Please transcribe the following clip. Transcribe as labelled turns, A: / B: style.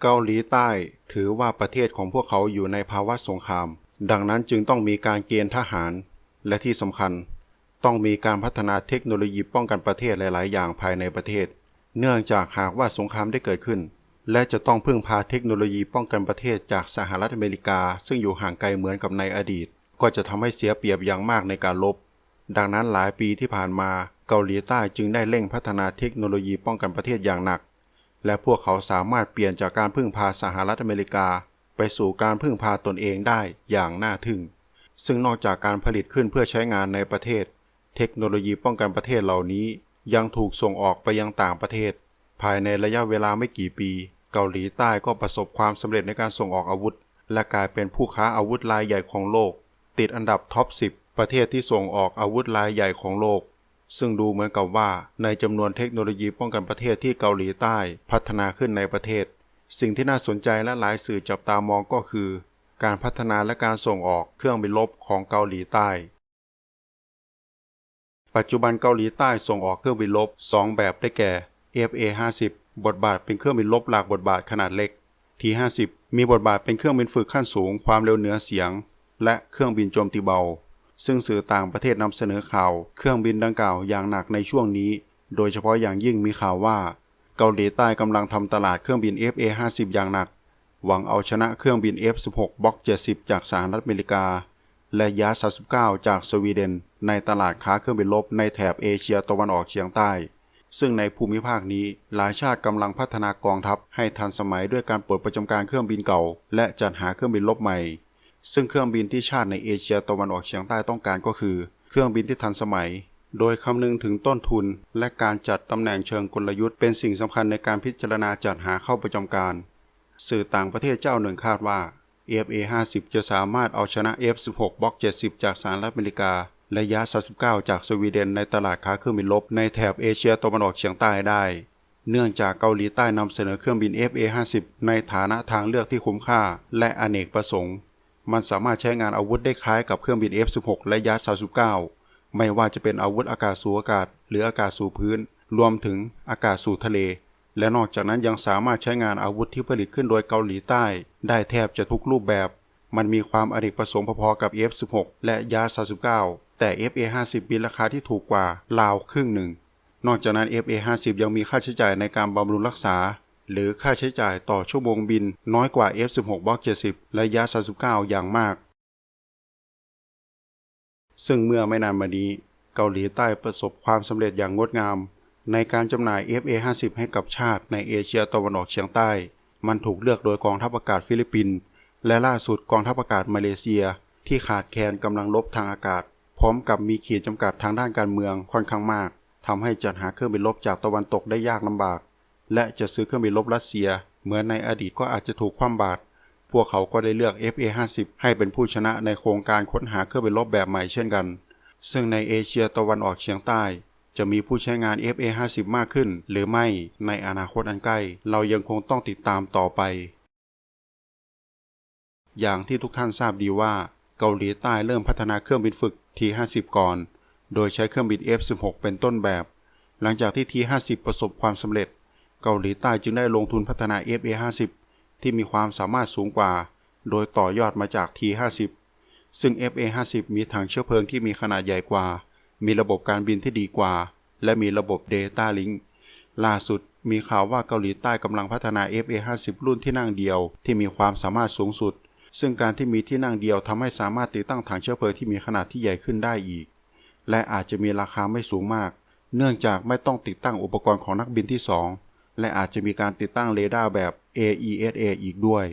A: เกาหลีใต้ ถือว่าประเทศของพวกเขาอยู่ในภาวะสงคราม ดังนั้นจึงต้องมีการเกณฑ์ทหาร และที่สำคัญ ต้องมีการพัฒนาเทคโนโลยีป้องกันประเทศหลาย ๆ อย่างภายในประเทศ เนื่องจากหากว่าสงครามได้เกิดขึ้น และจะต้องพึ่งพาเทคโนโลยีป้องกันประเทศจากสหรัฐอเมริกา ซึ่งอยู่ห่างไกลเหมือนกับในอดีต ก็จะทำให้เสียเปรียบอย่างมากในการลบ ดังนั้นหลายปีที่ผ่านมาเกาหลีใต้จึงได้เร่งพัฒนาเทคโนโลยีป้องกันประเทศอย่างหนัก และพวกเขาสามารถเปลี่ยนจากการพึ่งพาสหรัฐอเมริกา ไปสู่การพึ่งพาตนเองได้อย่างน่าทึ่ง ซึ่งนอกจากการผลิตขึ้นเพื่อใช้งานในประเทศ เทคโนโลยีป้องกันประเทศเหล่านี้ ยังถูกส่งออกไปยังต่างประเทศ ภายในระยะเวลาไม่กี่ปี เกาหลีใต้ก็ประสบความสำเร็จในการส่งออกอาวุธ และกลายเป็นผู้ค้าอาวุธรายใหญ่ของโลก ติดอันดับท็อป 10 ประเทศที่ส่งออกอาวุธรายใหญ่ของโลก ซึ่งดูเหมือนกับว่าในจำนวนเทคโนโลยีป้องกันประเทศที่เกาหลีใต้พัฒนาขึ้นในประเทศ สิ่งที่น่าสนใจและหลายสื่อจับตามองก็คือ การพัฒนาและการส่งออกเครื่องบินรบของเกาหลีใต้ ปัจจุบันเกาหลีใต้ส่งออกเครื่องบินรบ2 แบบได้แก่ FA-50 บทบาทเป็นเครื่องบินรบหลากบทบาทขนาดเล็ก T-50 มีบทบาทเป็นเครื่องบินฝึกขั้นสูงความเร็วเหนือเสียง และเครื่องบินโจมตีเบา ซึ่งสื่อต่างประเทศนำเสนอข่าวเครื่องบินดังกล่าวอย่างหนักในช่วงนี้ โดยเฉพาะอย่างยิ่งมีข่าวว่า เกาหลีใต้กำลังทำตลาดเครื่องบิน FA-50 อย่างหนัก หวังเอาชนะเครื่องบิน F-16 บล็อก 70 จากสหรัฐอเมริกา และยา39จากสวีเดน ในตลาดค้าเครื่องบินรบในแถบเอเชียตะวันออกเฉียงใต้ ซึ่งในภูมิภาคนี้หลายชาติกำลังพัฒนากองทัพให้ทันสมัยด้วยการปลดประจำการเครื่องบินเก่า และจัดหาเครื่องบินรบใหม่ ซึ่งเครื่องบินที่ชาติในเอเชียตะวันออกเฉียงใต้ต้องการก็คือ เครื่องบินที่ทันสมัย โดยคำนึงถึงต้นทุน และการจัดตำแหน่งเชิงกลยุทธ์เป็นสิ่งสำคัญในการพิจารณาจัดหาเข้าประจำการ สื่อต่างประเทศเจ้าหนึ่งคาดว่า FA-50 จะสามารถเอาชนะ F-16 บล็อก 70 จากสหรัฐอเมริกา และยา39 จากสวีเดนในตลาดค้าเครื่องบินรบในแถบเอเชียตะวันออกเฉียงใต้ได้ เนื่องจากเกาหลีใต้นำเสนอเครื่องบิน FA-50 ในฐานะทางเลือกที่คุ้มค่า และอเนกประสงค์ มันสามารถใช้งานอาวุธได้คล้ายกับเครื่องบิน F-16 และยา39ไม่ว่าจะเป็นอาวุธอากาศสู่อากาศ หรืออากาศสู่พื้น รวมถึงอากาศสู่ทะเล และนอกจากนั้นยังสามารถใช้งานอาวุธที่ผลิตขึ้นโดยเกาหลีใต้ ได้แทบจะทุกรูปแบบ มันมีความอเนกประสงค์พอๆกับ F16 และยา39แต่ FA50 มีราคาที่ถูกกว่าราวครึ่งหนึ่ง นอกจากนั้น FA50 ยังมีค่าใช้จ่ายในการบำรุงรักษา หรือค่าใช้จ่ายต่อชั่วโมงบินน้อยกว่า F16 บล็อก70 และยา39 อย่างมาก ซึ่งเมื่อไม่นานมานี้ เกาหลีใต้ประสบความสำเร็จอย่างงดงาม ในการจำหน่าย FA50 ให้กับชาติในเอเชียตะวันออกเฉียงใต้ มันถูกเลือกโดยกองทัพอากาศฟิลิปปินส์และล่าสุดกองทัพอากาศมาเลเซีย ที่ขาดแคลนกำลังรบทางอากาศ พร้อมกับมีขีดจำกัดทางด้านการเมืองค่อนข้างมากทำให้จัดหาเครื่องบินรบจากตะวันตกได้ยากลำบาก และจะซื้อเครื่องบินรบรัสเซีย เหมือนในอดีตก็อาจจะถูกคว่ำบาตรพวกเขาก็ได้เลือก FA50 ให้เป็นผู้ชนะในโครงการค้นหาเครื่องบินรบแบบใหม่เช่นกัน ซึ่งในเอเชียตะวันออกเฉียงใต้ จะมีผู้ใช้งาน FA50 มากขึ้น หรือไม่ในอนาคตอันใกล้ เรายังคงต้องติดตามต่อไป อย่างที่ทุกท่านทราบดีว่า เกาหลีใต้เริ่มพัฒนาเครื่องบินฝึก T50 ก่อน โดยใช้เครื่องบิน F16 เป็นต้นแบบ หลังจากที่ T50 ประสบความสำเร็จ เกาหลีใต้จึงได้ลงทุนพัฒนา FA50 ที่มีความสามารถสูงกว่า โดยต่อยอดมาจาก T50 ซึ่ง FA50 มีถังเชื้อเพลิงที่มีขนาดใหญ่กว่า มีระบบการบินที่ดีกว่า และมีระบบ Data Link ล่าสุดมีข่าวว่าเกาหลีใต้กำลังพัฒนา FA50 รุ่นที่นั่งเดียว ที่มีความสามารถสูงสุด ซึ่งการที่มีที่นั่งเดียวทำให้สามารถติดตั้งถังเชื้อเพลิงที่มีขนาดที่ใหญ่ขึ้นได้อีก และอาจจะมีราคาไม่สูงมาก เนื่องจากไม่ต้องติดตั้งอุปกรณ์ของนักบินที่ 2 และอาจจะมีการติดตั้งเรดาร์แบบ AESA อีกด้วย